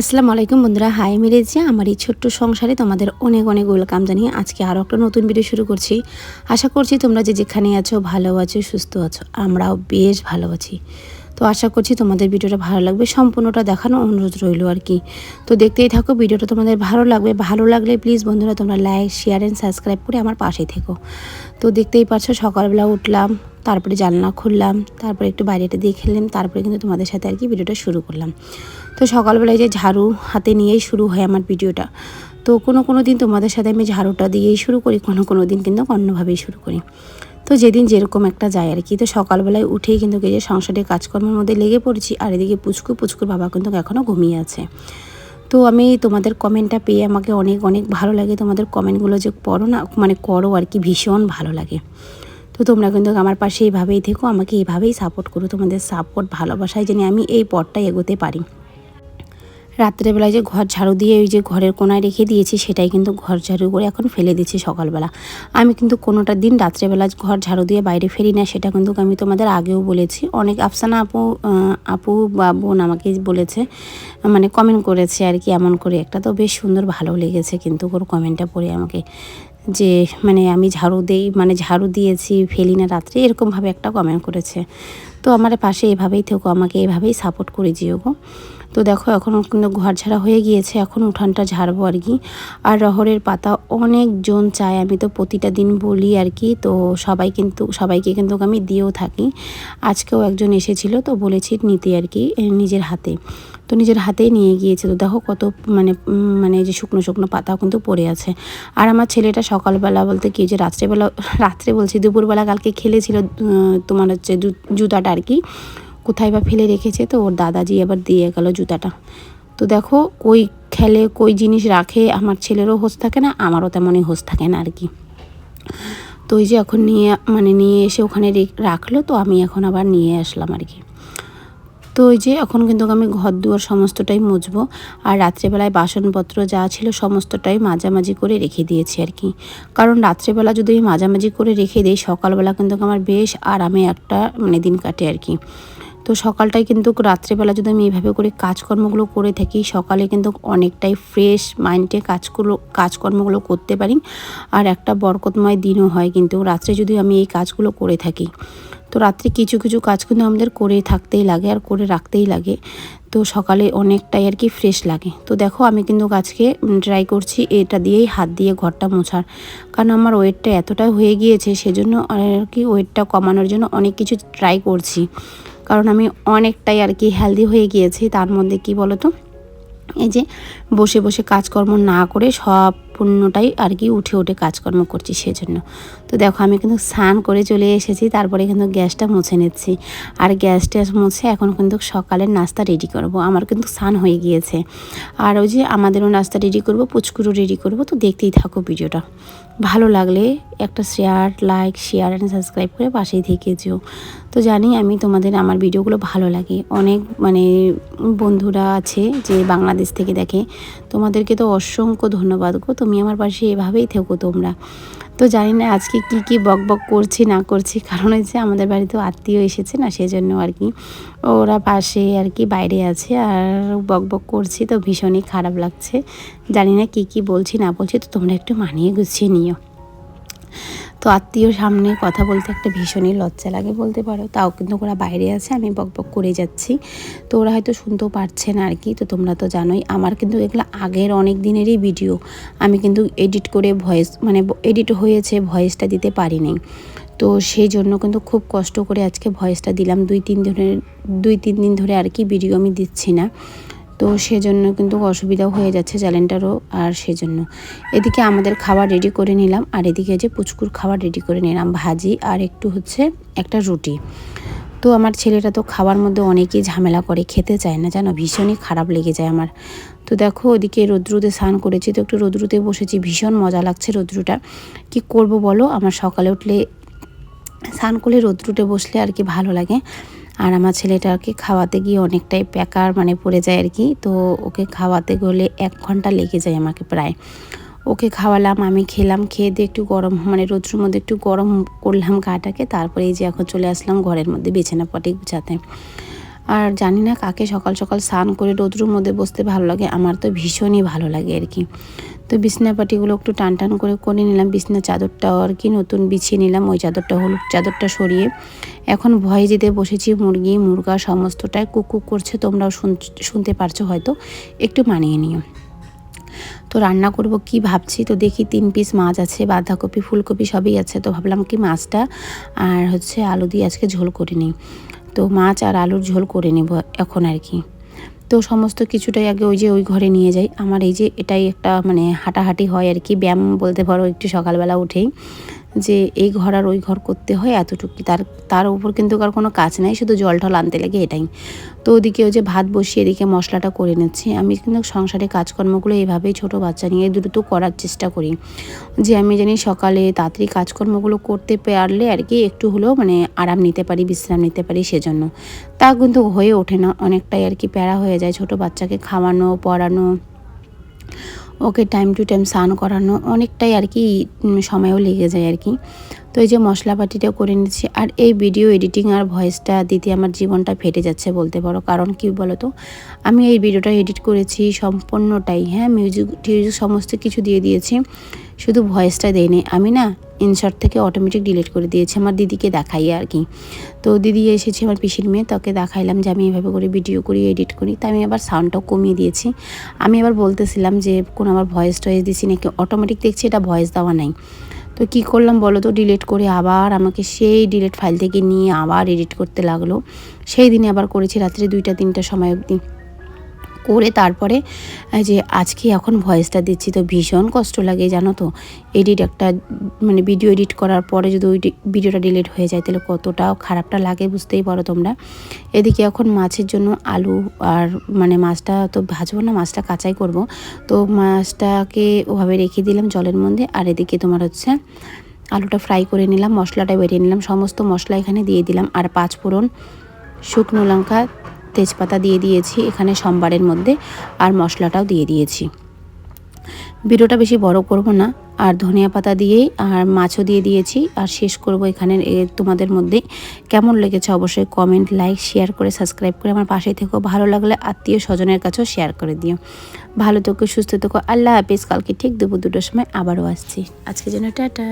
আসসালামু আলাইকুম বন্ধুরা। হাই মিরেজি আমার এই ছোট্ট সংসারে তোমাদের অনেক অনেক ওয়েলকাম জানিয়ে আজকে আরও একটা নতুন ভিডিও শুরু করছি। আশা করছি তোমরা যে যেখানে আছো, ভালো আছো, সুস্থ আছো, আমরাও বেশ ভালো আছি। তো আশা করছি তোমাদের ভিডিওটা ভালো লাগবে। সম্পূর্ণটা দেখানো অনুরোধ রইল আর কি। তো দেখতেই থাকো, ভিডিওটা তোমাদের ভালো লাগবে। ভালো লাগলে প্লিজ বন্ধুরা তোমরা লাইক শেয়ার অ্যান্ড সাবস্ক্রাইব করে আমার পাশেই থেকো। তো দেখতেই পাচ্ছ সকালবেলা উঠলাম, তারপরে জানলা খুললাম, তারপরে একটু বাইরেটা দিয়ে খেললাম তারপরে কিন্তু তোমাদের সাথে আর কি ভিডিওটা শুরু করলাম। তো সকালবেলায় যে ঝাড়ু হাতে নিয়েই শুরু হয় আমার ভিডিওটা। তো কোনো কোনো দিন তোমাদের সাথে আমি ঝাড়ুটা দিয়েই শুরু করি, কোনো কোনো দিন কিন্তু অন্যভাবেই শুরু করি। তো যেদিন যেরকম একটা যায় আর কি। তো সকালবেলায় উঠেই কিন্তু এই যে সংসারের কাজকর্মের মধ্যে লেগে পড়েছি আর এদিকে পুচকু পুচকুর বাবা কিন্তু এখনও ঘুমিয়ে আছে। তো আমি তোমাদের কমেন্টটা পেয়ে আমাকে অনেক অনেক ভালো লাগে। তোমাদের কমেন্টগুলো যে পড়ো না মানে করো আর কি, ভীষণ ভালো লাগে। তো তোমরা কিন্তু আমার পাশে এইভাবেই থেকো, আমাকে এইভাবেই সাপোর্ট করো। তোমাদের সাপোর্ট ভালোবাসায় জানি আমি এই পথটা এগোতে পারি। রাত্রেবেলায় যে ঘর ঝাড়ু দিয়ে ওই যে ঘরের কোনায় রেখে দিয়েছি, সেটাই কিন্তু ঘর ঝাড়ু করে এখন ফেলে দিচ্ছি সকালবেলা। আমি কিন্তু কোনোটা দিন রাত্রেবেলা ঘর ঝাড়ু দিয়ে বাইরে ফেরি না, সেটা কিন্তু আমি তোমাদের আগেও বলেছি। অনেক আফসানা আপু আপু বা বোন আমাকে বলেছে মানে কমেন্ট করেছে আর কি এমন করে। একটা তো বেশ সুন্দর ভালো লেগেছে কিন্তু ওর কমেন্টটা পড়ে আমাকে। যে মানে আমি ঝাড়ু দেই মানে ঝাড়ু দিয়েছি, ফেলি না রাত্রে, এরকমভাবে একটা কমেন্ট করেছে। তো আমার পাশে এভাবেই থেকো, আমাকে এভাবেই সাপোর্ট করে যেও গো। তো দেখো, এখন কিন্তু ঘর ঝাড়া হয়ে গিয়েছে, এখন উঠানটা ঝাড়বো আর কি। আর রহরের পাতা অনেকজন চায়, আমি তো প্রতিটা দিন বলি আর কি, তো সবাই কিন্তু, সবাইকে কিন্তু আমি দিয়েও থাকি। আজকেও একজন এসেছিল, তো বলেছি নিতে আর কি নিজের হাতে। তো নিজের হাতেই নিয়ে গিয়েছে, তো দেখো কত মানে মানে যে শুকনো শুকনো পাতাও কিন্তু পড়ে আছে। আর আমার ছেলেটা সকালবেলা বলতে কি, যে রাত্রেবেলা, রাত্রে বলছি, দুপুরবেলা কালকে খেলেছিল তোমার হচ্ছে জুতাটা আর কি। কোথায় বা ফেলে রেখেছে, তো ওর দাদাজি আবার দিয়ে গেল জুতাটা। তো দেখো, কই খেলে, কই জিনিস রাখে, আমার ছেলেরও হোস থাকে না, আমারও তেমনই হোস থাকে না আর কি। তো ওই যে এখন নিয়ে মানে নিয়ে এসে ওখানে রাখল, তো আমি এখন আবার নিয়ে আসলাম আর কি। তো ওই যে এখন কিন্তু আমি ঘর দুয়ার সমস্তটাই মুছবো, আর রাত্রেবেলায় বাসনপত্র যা ছিল সমস্তটাই মাঝামাঝি করে রেখে দিয়েছি আর কি। কারণ রাত্রেবেলা যদি আমি মাঝামাঝি করে রেখে দিই, সকালবেলা কিন্তু আমার বেশ আরামে একটা মানে দিন কাটে আর কি। তো সকালটাই কিন্তু রাত্রেবেলা যদি আমি এইভাবে করে কাজকর্মগুলো করে থাকি, সকালে কিন্তু অনেকটাই ফ্রেশ মাইন্ডে কাজগুলো, কাজকর্মগুলো করতে পারি। আর একটা বরকতময় দিনও হয় কিন্তু রাত্রে যদি আমি এই কাজগুলো করে থাকি। তো রাত্রে কিছু কিছু কাজ কিন্তু আমাদের করে থাকতেই লাগে আর করে রাখতেই লাগে। তো সকালে অনেকটাই আর কি ফ্রেশ লাগে। তো দেখো আমি কিন্তু গাছকে ট্রাই করছি এটা দিয়েই হাত দিয়ে ঘরটা মোছার। কারণ আমার ওয়েটটা এতটাই হয়ে গিয়েছে, সেজন্য আর কি ওয়েটটা কমানোর জন্য অনেক কিছু ট্রাই করছি। কারণ আমি অনেকটাই আর কি হেলদি হয়ে গিয়েছি। তার মধ্যে কি বলতো? এই যে বসে বসে কাজকর্ম না করে সব পূর্ণটাই আর কি উঠে উঠে কাজকর্ম করছি সেজন্য। তো দেখো আমি কিন্তু স্নান করে চলে এসেছি, তারপরে কিন্তু গ্যাসটা মুছে নিচ্ছি। আর গ্যাসটা মুছে এখন কিন্তু সকালের নাস্তা রেডি করব। আমার কিন্তু স্নান হয়ে গিয়েছে। আর ওই যে আমাদেরও নাস্তা রেডি করব, পুচকুরও রেডি করব, তো দেখতেই থাকো ভিডিওটা। ভালো লাগলে একটা share like share and subscribe করে পাশেই থেকে যেও। তো জানি আমি তোমাদের আমার ভিডিওগুলো ভালো লাগে। অনেক মানে বন্ধুরা আছে যে বাংলাদেশ থেকে দেখে তোমাদেরকে তো অসংখ্য ধন্যবাদ গো, তুমি আমার পাশে এভাবেই থেকো তোমরা। তো জানি না আজকে কি কি বক বক করছি, না করছি, কারণ হচ্ছে আমাদের বাড়িতে আত্মীয় এসেছে না, সেজন্য আর কি। ওরা পাশে আর কি বাইরে আছে আর বক বক করছি, তো ভীষণই খারাপ লাগছে। জানি না কি কি বলছি, না বলছি, তো তোমরা একটু মানিয়ে গুছিয়ে নিও। তো আত্মীয় সামনে কথা বলতে একটা ভীষণই লজ্জা লাগে বলতে পারো। তাও কিন্তু ওরা বাইরে আছে, আমি বক বক করে যাচ্ছি। তো ওরা হয়তো শুনতেও পারছে না আর কি তো তোমরা তো জানোই। আমার কিন্তু এগুলো আগের অনেক দিনেরই ভিডিও। আমি কিন্তু এডিট করে ভয়েস মানে এডিট হয়েছে, ভয়েসটা দিতে পারিনি তো সেই জন্য কিন্তু খুব কষ্ট করে আজকে ভয়েসটা দিলাম। দুই তিন দিনের, দুই তিন দিন ধরে আর কি ভিডিও আমি দিচ্ছি না। তো সেজন্য কিন্তু অসুবিধাও হয়ে যাচ্ছে চ্যালেঞ্জটারও আর সেজন্য। এদিকে আমাদের খাবার রেডি করে নিলাম, আর এদিকে যে পুচকুর খাবার রেডি করে নিলাম, ভাজি আর একটু হচ্ছে একটা রুটি। তো আমার ছেলেটা তো খাবার মধ্যে অনেকেই ঝামেলা করে, খেতে চায় না, জানো? ভীষণই খারাপ লেগে যায় আমার। তো দেখো, ওদিকে রৌদ্রুতে স্নান করেছি, তো একটু রৌদ্রুতে বসেছি, ভীষণ মজা লাগছে রৌদ্রুটা। কি করব বলো? আমার সকালে উঠলে স্নান করলে রৌদ্রুটে বসলে আর কি ভালো লাগে। আর আমার ছেলেটাকে খাওয়াতে গিয়ে অনেকটাই প্যাকার মানে পড়ে যায় আর কি। তো ওকে খাওয়াতে গেলে এক ঘণ্টা লেগে যায় আমাকে প্রায়। ওকে খাওয়ালাম, আমি খেলাম, খেয়ে দিয়ে একটু গরম মানে রোদ্রুর মধ্যে একটু গরম করলাম গাটাকে, তারপরে এই যে এখন চলে আসলাম ঘরের মধ্যে বিছানা পটে গুছাতে। আর জানি না কাকে সকাল সকাল স্নান করে রোদ্রুর মধ্যে বসতে ভালো লাগে, আমার তো ভীষণই ভালো লাগে আর কি। তো বিছনা পাটিগুলো একটু টান টান করে করে নিলাম, বিছনা চাদরটাও আর কি নতুন বিছিয়ে নিলাম, ওই চাদরটা হলুদ চাদরটা সরিয়ে। এখন ভয়ে যেতে বসেছি মুরগি, মুরগা সমস্তটাই কুকুক করছে, তোমরাও শুনতে পারছ হয়তো, একটু মানিয়ে নিও। তো রান্না করব কি ভাবছি, তো দেখি তিন পিস মাছ আছে, বাঁধাকপি, ফুলকপি সবই আছে, তো ভাবলাম কি মাছটা আর হচ্ছে আলু দিয়ে আজকে ঝোল করে নিই। তো মাছ আর আলুর ঝোল করে নেব এখন আর কি। তো সমস্ত কিছুটাই আগে ওই যে ওই ঘরে নিয়ে যাই। আমার এই যে এটাই একটা মানে হাঁটাহাঁটি হয় আর কি। ব্যায়াম বলতে পারো, একটু সকালবেলা উঠেই। যে এই ঘর আর ওই ঘর করতে হয় এতটুকু। তার তার উপর কিন্তু আর কোনো কাজ নাই, শুধু জল টল আনতে লাগে এটাই। তো ওদিকে ওই যে ভাত বসিয়ে এদিকে মশলাটা করে নিচ্ছি। আমি কিন্তু সংসারে কাজকর্মগুলো এইভাবেই ছোট বাচ্চা নিয়ে দ্রুত করার চেষ্টা করি। যে আমি জানি সকালে তাড়াতাড়ি কাজকর্মগুলো করতে পারলে আর কি একটু হলেও মানে আরাম নিতে পারি, বিশ্রাম নিতে পারি সেজন্য। তা কিন্তু হয়ে ওঠে না। অনেকটাই আর কি প্যারা হয়ে যায় ছোট বাচ্চাকে খাওয়ানো, পড়ানো। ওকে টাইম টু টাইম স্নান করানো অনেকটাই আর কি সময়ও লেগে যায় আর কি। তো এই যে মশলাপাটিটা করে নিচ্ছি। আর এই ভিডিও এডিটিং আর ভয়েসটা দিতে আমার জীবনটা ফেটে যাচ্ছে বলতে পারো। কারণ কি বলো তো আমি এই ভিডিওটা এডিট করেছি সম্পূর্ণটাই। হ্যাঁ মিউজিক টিউজিক সমস্ত কিছু দিয়ে দিয়েছি। শুধু ভয়েসটা দেয়নি আমি না ইনশর্ট থেকে অটোমেটিক ডিলিট করে দিয়েছি আমার দিদিকে দেখাই আর কি। তো দিদি এসেছে আমার পিসির মেয়ে, তাকে দেখাইলাম যে আমি এভাবে করে ভিডিও করি এডিট করি। তাই আমি আবার সাউন্ডটাও কমিয়ে দিয়েছি। আমি আবার বলতেছিলাম যে, কোনো আমার ভয়েস টয়েস দিছি নাকি? অটোমেটিক দেখছি এটা ভয়েস দেওয়া নাই। তো কি করলাম বলো তো? ডিলিট করে আবার আমাকে সেই ডিলিট ফাইল থেকে নিয়ে আবার এডিট করতে লাগল। সেই দিনে আবার করেছি রাত্রে দুইটা, তিনটা সময় অবধি। করে তারপরে যে আজকে এখন ভয়েসটা দিচ্ছি তো ভীষণ কষ্ট লাগে, জানো তো? এডিট একটা মানে ভিডিও এডিট করার পরে যদি ওই ভিডিওটা ডিলিট হয়ে যায়, তাহলে কতটাও খারাপটা লাগে বুঝতেই পারো তোমরা? এদিকে এখন মাছের জন্য আলু আর মানে মাছটা তো ভাজবো না, মাছটা কাঁচাই করব। তো মাছটাকে ওভাবে রেখে দিলাম জলের মধ্যে, আর এদিকে তোমার হচ্ছে আলুটা ফ্রাই করে নিলাম, মশলাটা বেরিয়ে নিলাম, সমস্ত মশলা এখানে দিয়ে দিলাম। আর পাঁচ ফোড়ন শুকনো লঙ্কা তেজপাতা দিয়ে দিয়েছি এখানে সোমবারের মধ্যে আর মশলাটাও দিয়ে দিয়েছি। ভিডিওটা বেশি বড় করব না, আর ধনিয়া পাতা দিয়েই আর মাছও দিয়ে দিয়েছি। আর শেষ করব এখানে তোমাদের মধ্যে কেমন লেগেছে অবশ্যই কমেন্ট লাইক শেয়ার করে সাবস্ক্রাইব করে আমার পাশে থেকেও ভালো লাগলে আত্মীয় স্বজনের কাছেও শেয়ার করে দিও। ভালো থেকো, সুস্থ থেকো। আল্লাহ হাফিজ। কালকে ঠিক দুপুর দুটোর সময় আবারও আসছি। আজকে যেন টাটা।